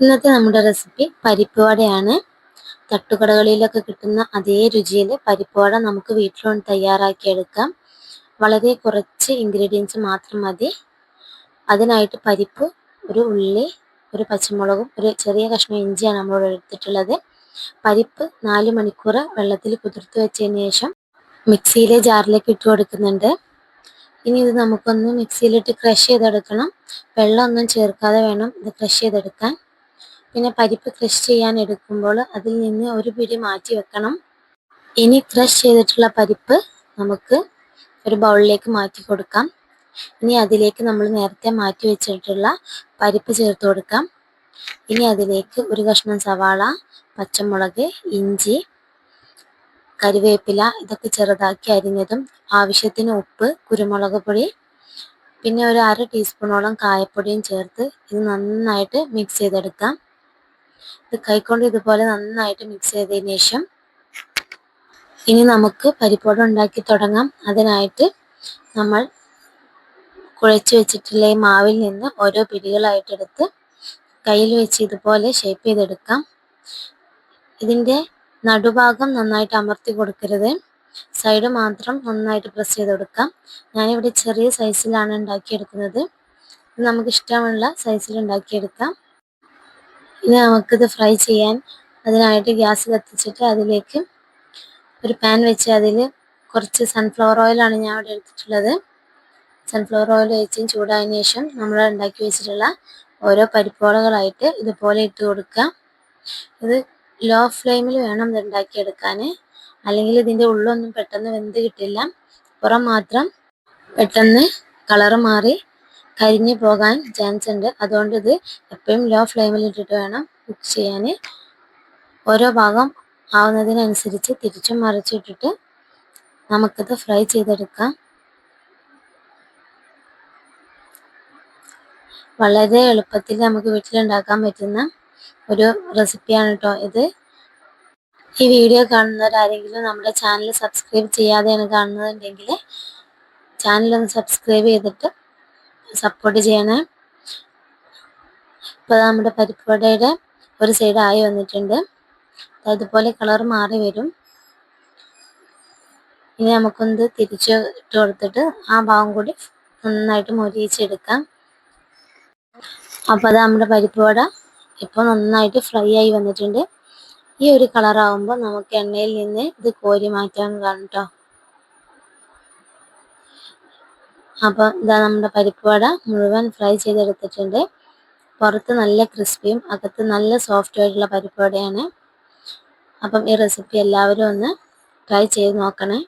ഇന്നത്തെ നമ്മുടെ റെസിപ്പി പരിപ്പ് വടയാണ് തട്ടുകടകളിലൊക്കെ കിട്ടുന്ന അതേ രുചിയിൽ പരിപ്പ് വട നമുക്ക് വീട്ടിലൊന്ന് തയ്യാറാക്കിയെടുക്കാം വളരെ കുറച്ച് ഇൻഗ്രീഡിയൻസ് മാത്രം മതി. അതിനായിട്ട് പരിപ്പ് ഒരു ഉള്ളി ഒരു പച്ചമുളകും ഒരു ചെറിയ കഷ്ണം ഇഞ്ചിയാണ് നമ്മൾ എടുത്തിട്ടുള്ളത്. പരിപ്പ് നാല് മണിക്കൂർ വെള്ളത്തിൽ കുതിർത്ത് വെച്ചതിന് ശേഷം മിക്സിയിലെ ജാറിലേക്ക് ഇട്ട് കൊടുക്കുന്നുണ്ട്. ഇനി ഇത് നമുക്കൊന്ന് മിക്സിയിലിട്ട് ക്രഷ് ചെയ്തെടുക്കണം. വെള്ളമൊന്നും ചേർക്കാതെ വേണം ഇത് ക്രഷ് ചെയ്തെടുക്കാൻ. പിന്നെ പരിപ്പ് ക്രഷ് ചെയ്യാൻ എടുക്കുമ്പോൾ അതിൽ നിന്ന് ഒരു പിടി മാറ്റി വെക്കണം. ഇനി ക്രഷ് ചെയ്തിട്ടുള്ള പരിപ്പ് നമുക്ക് ഒരു ബൗളിലേക്ക് മാറ്റി കൊടുക്കാം. ഇനി അതിലേക്ക് നമ്മൾ നേരത്തെ മാറ്റി വെച്ചിട്ടുള്ള പരിപ്പ് ചേർത്ത് കൊടുക്കാം. ഇനി അതിലേക്ക് ഒരു കഷ്ണം സവാള പച്ചമുളക് ഇഞ്ചി കറിവേപ്പില ഇതൊക്കെ ചെറുതാക്കി അരിഞ്ഞതും ആവശ്യത്തിന് ഉപ്പ് കുരുമുളക് പൊടി പിന്നെ ഒരു അര ടീസ്പൂണോളം കായപ്പൊടിയും ചേർത്ത് ഇത് നന്നായിട്ട് മിക്സ് ചെയ്തെടുക്കാം. ഇത് കൈക്കൊണ്ട് ഇതുപോലെ നന്നായിട്ട് മിക്സ് ചെയ്തതിന് ശേഷം ഇനി നമുക്ക് പരിപ്പോടം ഉണ്ടാക്കി തുടങ്ങാം. അതിനായിട്ട് നമ്മൾ കുഴച്ച് വെച്ചിട്ടുള്ള ഈ മാവിൽ നിന്ന് ഓരോ പിടികളായിട്ടെടുത്ത് കയ്യിൽ വെച്ച് ഇതുപോലെ ഷേപ്പ് ചെയ്തെടുക്കാം. ഇതിന്റെ നടുഭാഗം നന്നായിട്ട് അമർത്തി കൊടുക്കരുത്. സൈഡ് മാത്രം നന്നായിട്ട് പ്രസ് ചെയ്ത് കൊടുക്കാം ഞാനിവിടെ ചെറിയ സൈസിലാണ് ഉണ്ടാക്കിയെടുക്കുന്നത്. നമുക്ക് ഇഷ്ടമുള്ള സൈസിൽ ഉണ്ടാക്കിയെടുക്കാം. ഇനി നമുക്കിത് ഫ്രൈ ചെയ്യാൻ അതിനായിട്ട് ഗ്യാസ് കത്തിച്ചിട്ട് അതിലേക്ക് ഒരു പാൻ വെച്ച് അതിൽ കുറച്ച് സൺഫ്ലവർ ഓയിലാണ് ഞാൻ അവിടെ എടുത്തിട്ടുള്ളത്. സൺഫ്ലവർ ഓയിൽ വെച്ച് ചൂടായതിനു ശേഷം നമ്മൾ ഉണ്ടാക്കി വെച്ചിട്ടുള്ള ഓരോ പരിപ്പോളകളായിട്ട് ഇതുപോലെ ഇട്ട് കൊടുക്കുക. ഇത് ലോ ഫ്ലെയിമിൽ വേണം ഇത് ഉണ്ടാക്കിയെടുക്കാൻ. അല്ലെങ്കിൽ ഇതിന്റെ ഉള്ളൊന്നും പെട്ടെന്ന് വെന്ത് കിട്ടില്ല. പുറം മാത്രം പെട്ടെന്ന് കളറ് മാറി കരിഞ്ഞു പോകാൻ ചാൻസ് ഉണ്ട്. അതുകൊണ്ട് ഇത് എപ്പോഴും ലോ ഫ്ലെയിമിൽ ഇട്ടിട്ട് വേണം കുക്ക് ചെയ്യാൻ. ഓരോ ഭാഗം ആവുന്നതിനനുസരിച്ച് തിരിച്ചും മറിച്ചിട്ടിട്ട് നമുക്കിത് ഫ്രൈ ചെയ്തെടുക്കാം. വളരെ എളുപ്പത്തിൽ നമുക്ക് വീട്ടിലുണ്ടാക്കാൻ പറ്റുന്ന ഒരു റെസിപ്പിയാണ് കേട്ടോ ഇത്. ഈ വീഡിയോ കാണുന്നവരാരെങ്കിലും നമ്മുടെ ചാനൽ സബ്സ്ക്രൈബ് ചെയ്യാതെയാണ് കാണുന്നതെങ്കിൽ ചാനലൊന്ന് സബ്സ്ക്രൈബ് ചെയ്തിട്ട് സപ്പോർട്ട് ചെയ്യണേ. ഇപ്പോൾ നമ്മുടെ പരിപ്പുവടയുടെ ഒരു സൈഡ് ആയി വന്നിട്ടുണ്ട്. അതുപോലെ കളർ മാറി വരും. ഇനി നമുക്കൊന്ന് തിരിച്ചു ഇട്ട് കൊടുത്തിട്ട് ആ ഭാഗം കൂടി നന്നായിട്ട് മുരിയിച്ചെടുക്കാം. അപ്പോൾ അത് നമ്മുടെ പരിപ്പുവട ഇപ്പോൾ നന്നായിട്ട് ഫ്രൈ ആയി വന്നിട്ടുണ്ട്. ഈ ഒരു കളറാവുമ്പോൾ നമുക്ക് എണ്ണയിൽ നിന്ന് ഇത് കോരി മാറ്റാൻ കേട്ടോ അപ്പോൾ ഇതാ നമ്മുടെ പരിപ്പ് വട മുഴുവൻ ഫ്രൈ ചെയ്തെടുത്തിട്ടുണ്ട്. പുറത്ത് നല്ല ക്രിസ്പിയും അകത്ത് നല്ല സോഫ്റ്റ് ആയിട്ടുള്ള പരിപ്പ് വടയാണ് അപ്പം ഈ റെസിപ്പി എല്ലാവരും ഒന്ന് ട്രൈ ചെയ്ത് നോക്കണേ.